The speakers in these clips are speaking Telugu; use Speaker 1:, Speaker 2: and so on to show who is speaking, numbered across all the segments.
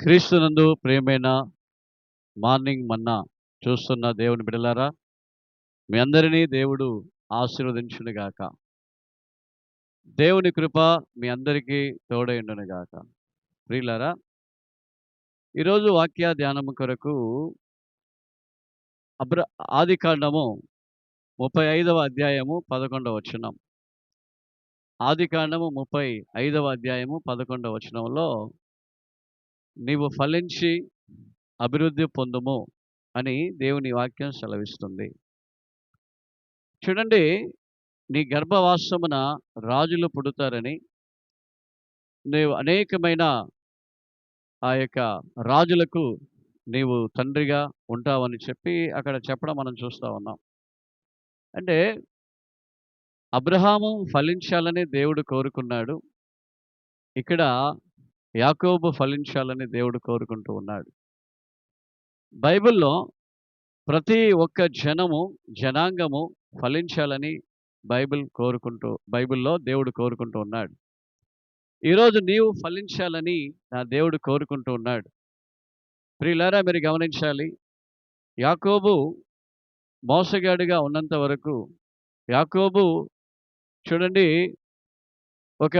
Speaker 1: క్రీస్తునందు ప్రేమైన మార్నింగ్ మన్నా చూస్తున్న దేవుని బిడలారా మీ అందరినీ దేవుడు ఆశీర్వదించునుగాక. దేవుని కృప మీ అందరికీ తోడైండునుగాక ప్రియులారా ఈరోజు వాక్య ధ్యానం కొరకు అబ్ర ఆది కాండము ముప్పై ఐదవ అధ్యాయము పదకొండవ వచనం. ఆది కాండము ముప్పై ఐదవ అధ్యాయము పదకొండవ వచనంలో నీవు ఫలించి అభివృద్ధి పొందుము అని దేవుని వాక్యం సెలవిస్తుంది. చూడండి నీ గర్భవాసమున రాజులు పుడతారని నీవు అనేకమైన ఆ యొక్క రాజులకు నీవు తండ్రిగా ఉంటావని చెప్పి అక్కడ చెప్పడం మనం చూస్తూ ఉన్నాం. అంటే అబ్రహాము ఫలించాలని దేవుడు కోరుకున్నాడు. ఇక్కడ యాకోబు ఫలించాలని దేవుడు కోరుకుంటూ ఉన్నాడు. బైబిల్లో ప్రతి ఒక్క జనము జనాంగము ఫలించాలని బైబిల్ కోరుకుంటూ బైబిల్లో దేవుడు కోరుకుంటూ ఉన్నాడు. ఈరోజు నీవు ఫలించాలని నా దేవుడు కోరుకుంటూ ఉన్నాడు. ప్రియులారా మీరు గమనించాలి యాకోబు మోసగాడిగా ఉన్నంత వరకు యాకోబు చూడండి ఒక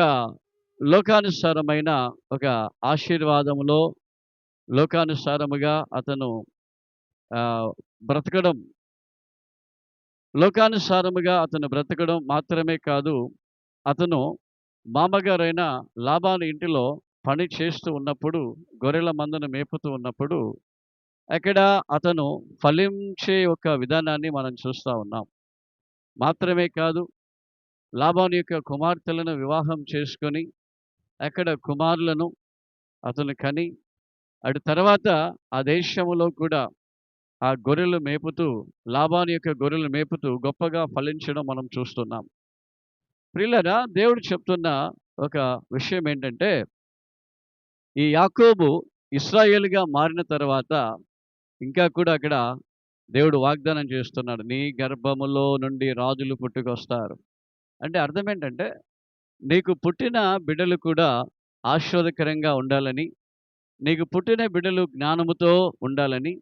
Speaker 1: లోకానుసారమైన ఒక ఆశీర్వాదములో లోకానుసారముగా అతను బ్రతకడం. లోకానుసారముగా అతను బ్రతకడం మాత్రమే కాదు అతను మామగారైన లాభాను ఇంటిలో పని చేస్తూ ఉన్నప్పుడు గొర్రెల మందను మేపుతూ ఉన్నప్పుడు అక్కడ అతను ఫలించే ఒక విధానాన్ని మనం చూస్తూ ఉన్నాం. మాత్రమే కాదు లాభాను యొక్క కుమార్తెలను వివాహం చేసుకొని అక్కడ కుమారులను అతను కని అటు తర్వాత ఆ దేశములో కూడా ఆ గొర్రెలు మేపుతూ లాభాని యొక్క గొర్రెలు మేపుతూ గొప్పగా ఫలించడం మనం చూస్తున్నాం. ప్రిల్లరా దేవుడు చెప్తున్న ఒక విషయం ఏంటంటే ఈ యాకోబు ఇస్రాయేల్గా మారిన తర్వాత ఇంకా కూడా అక్కడ దేవుడు వాగ్దానం చేస్తున్నాడు నీ గర్భములో నుండి రాజులు పుట్టుకొస్తారు. అంటే అర్థం ఏంటంటే నీకు పుట్టిన బిడ్డలు కూడా ఆశీర్వదకరంగా ఉండాలని నీకు పుట్టిన బిడ్డలు జ్ఞానముతో ఉండాలని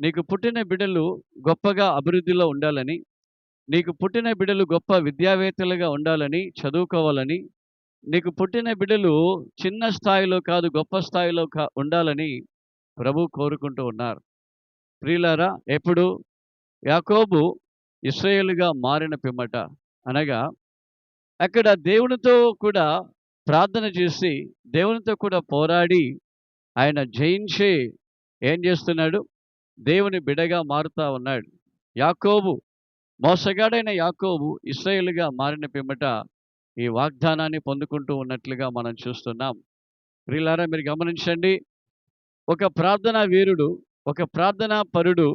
Speaker 1: నీకు పుట్టిన బిడ్డలు గొప్పగా అభివృద్ధిలో ఉండాలని నీకు పుట్టిన బిడ్డలు గొప్ప విద్యావేత్తలుగా ఉండాలని చదువుకోవాలని నీకు పుట్టిన బిడ్డలు చిన్న స్థాయిలో కాదు గొప్ప స్థాయిలో కా ఉండాలని ప్రభు కోరుకుంటూ ఉన్నారు. ప్రియులారా ఎప్పుడు యాకోబు ఇస్రాయేలుగా మారిన పిమ్మట అనగా అక్కడ దేవునితో కూడా ప్రార్థన చేసి దేవునితో కూడా పోరాడి ఆయన జయించి ఏం చేస్తున్నాడు? దేవుని బిడగా మారుతా ఉన్నాడు. యాకోబు మోసగాడైన యాకోబు ఇస్రాయేల్గా మారిన పిమ్మట ఈ వాగ్దానాన్ని పొందుకుంటూ ఉన్నట్లుగా మనం చూస్తున్నాం. ప్రియులారా మీరు గమనించండి ఒక ప్రార్థనా వీరుడు ఒక ప్రార్థనా పరుడు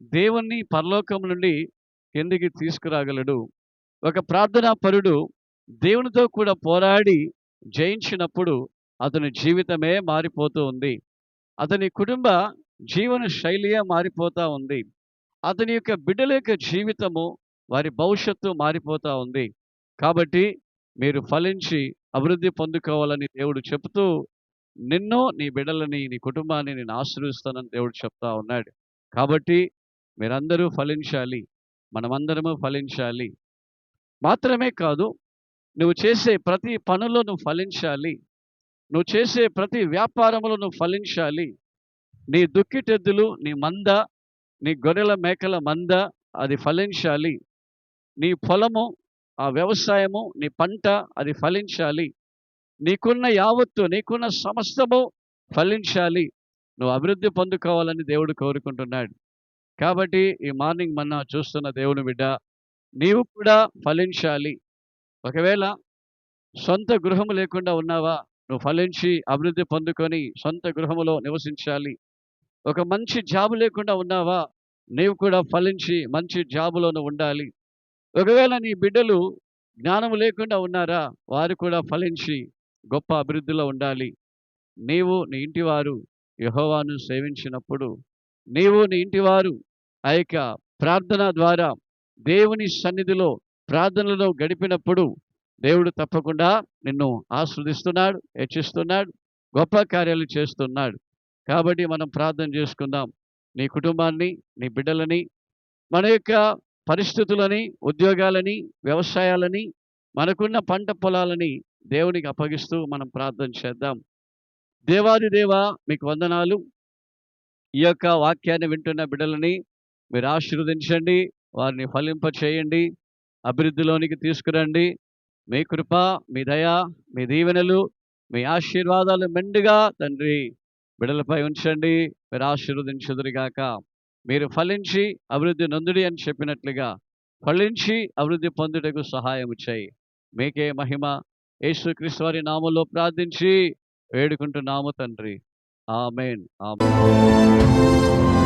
Speaker 1: దేవుణ్ణి పరలోకం నుండి కిందికి తీసుకురాగలడు. ఒక ప్రార్థనా పరుడు దేవునితో కూడా పోరాడి జయించినప్పుడు అతని జీవితమే మారిపోతూ ఉంది. అతని కుటుంబ జీవన శైలియే మారిపోతూ ఉంది. అతని యొక్క బిడ్డల యొక్క జీవితము వారి భవిష్యత్తు మారిపోతూ ఉంది. కాబట్టి మీరు ఫలించి అభివృద్ధి పొందుకోవాలని దేవుడు చెబుతూ నిన్ను నీ బిడ్డలని నీ కుటుంబాన్ని నేను ఆశ్రయిస్తానని దేవుడు చెప్తా ఉన్నాడు. కాబట్టి మీరందరూ ఫలించాలి. మనమందరము ఫలించాలి. మాత్రమే కాదు నువ్వు చేసే ప్రతి పనులో నువ్వు ఫలించాలి. నువ్వు చేసే ప్రతి వ్యాపారంలో నువ్వు ఫలించాలి. నీ దుక్కిటెద్దులు నీ మంద నీ గొర్రెల మేకల మంద అది ఫలించాలి. నీ పొలము ఆ వ్యవసాయము నీ పంట అది ఫలించాలి. నీకున్న యావత్తు నీకున్న సమస్తము ఫలించాలి. నువ్వు అభివృద్ధి పొందుకోవాలని దేవుడు కోరుకుంటున్నాడు. కాబట్టి ఈ మార్నింగ్ మన చూస్తున్న దేవుని బిడ్డ నీవు కూడా ఫలించాలి. ఒకవేళ సొంత గృహము లేకుండా ఉన్నావా నువ్వు ఫలించి అభివృద్ధి పొందుకొని సొంత గృహములో నివసించాలి. ఒక మంచి జాబు లేకుండా ఉన్నావా నీవు కూడా ఫలించి మంచి జాబులోనూ ఉండాలి. ఒకవేళ నీ బిడ్డలు జ్ఞానము లేకుండా ఉన్నారా వారు కూడా ఫలించి గొప్ప అభివృద్ధిలో ఉండాలి. నీవు నీ ఇంటివారు యహోవాను సేవించినప్పుడు నీవు నీ ఇంటివారు ఆ యొక్క ప్రార్థన ద్వారా దేవుని సన్నిధిలో ప్రార్థనలో గడిపినప్పుడు దేవుడు తప్పకుండా నిన్ను ఆస్వాదిస్తున్నాడు హెచ్చిస్తున్నాడు గొప్ప కార్యాలు చేస్తున్నాడు. కాబట్టి మనం ప్రార్థన చేసుకుందాం. నీ కుటుంబాన్ని నీ బిడ్డలని మన యొక్క పరిస్థితులని ఉద్యోగాలని వ్యవసాయాలని మనకున్న పంట పొలాలని దేవునికి అప్పగిస్తూ మనం ప్రార్థన చేద్దాం. దేవాది దేవ మీకు వందనాలు. ఈ యొక్క వాక్యాన్ని వింటున్న బిడ్డలని మీరు ఆశీర్వదించండి వారిని ఫలింప చేయండి అభివృద్ధిలోనికి తీసుకురండి. మీ కృప మీ దయ మీ దీవెనలు మీ ఆశీర్వాదాలు మెండుగా తండ్రి బిడలపై ఉంచండి. మీరు ఆశీర్వదించుదురుగాక. మీరు ఫలించి అభివృద్ధి నందుడి అని చెప్పినట్లుగా ఫలించి అభివృద్ధి పొందుటకు సహాయం చేయి. మీకే మహిమ. యేసుక్రీస్తు వారి నామంలో ప్రార్థించి వేడుకుంటున్నాము తండ్రి. ఆమెన్. ఆమె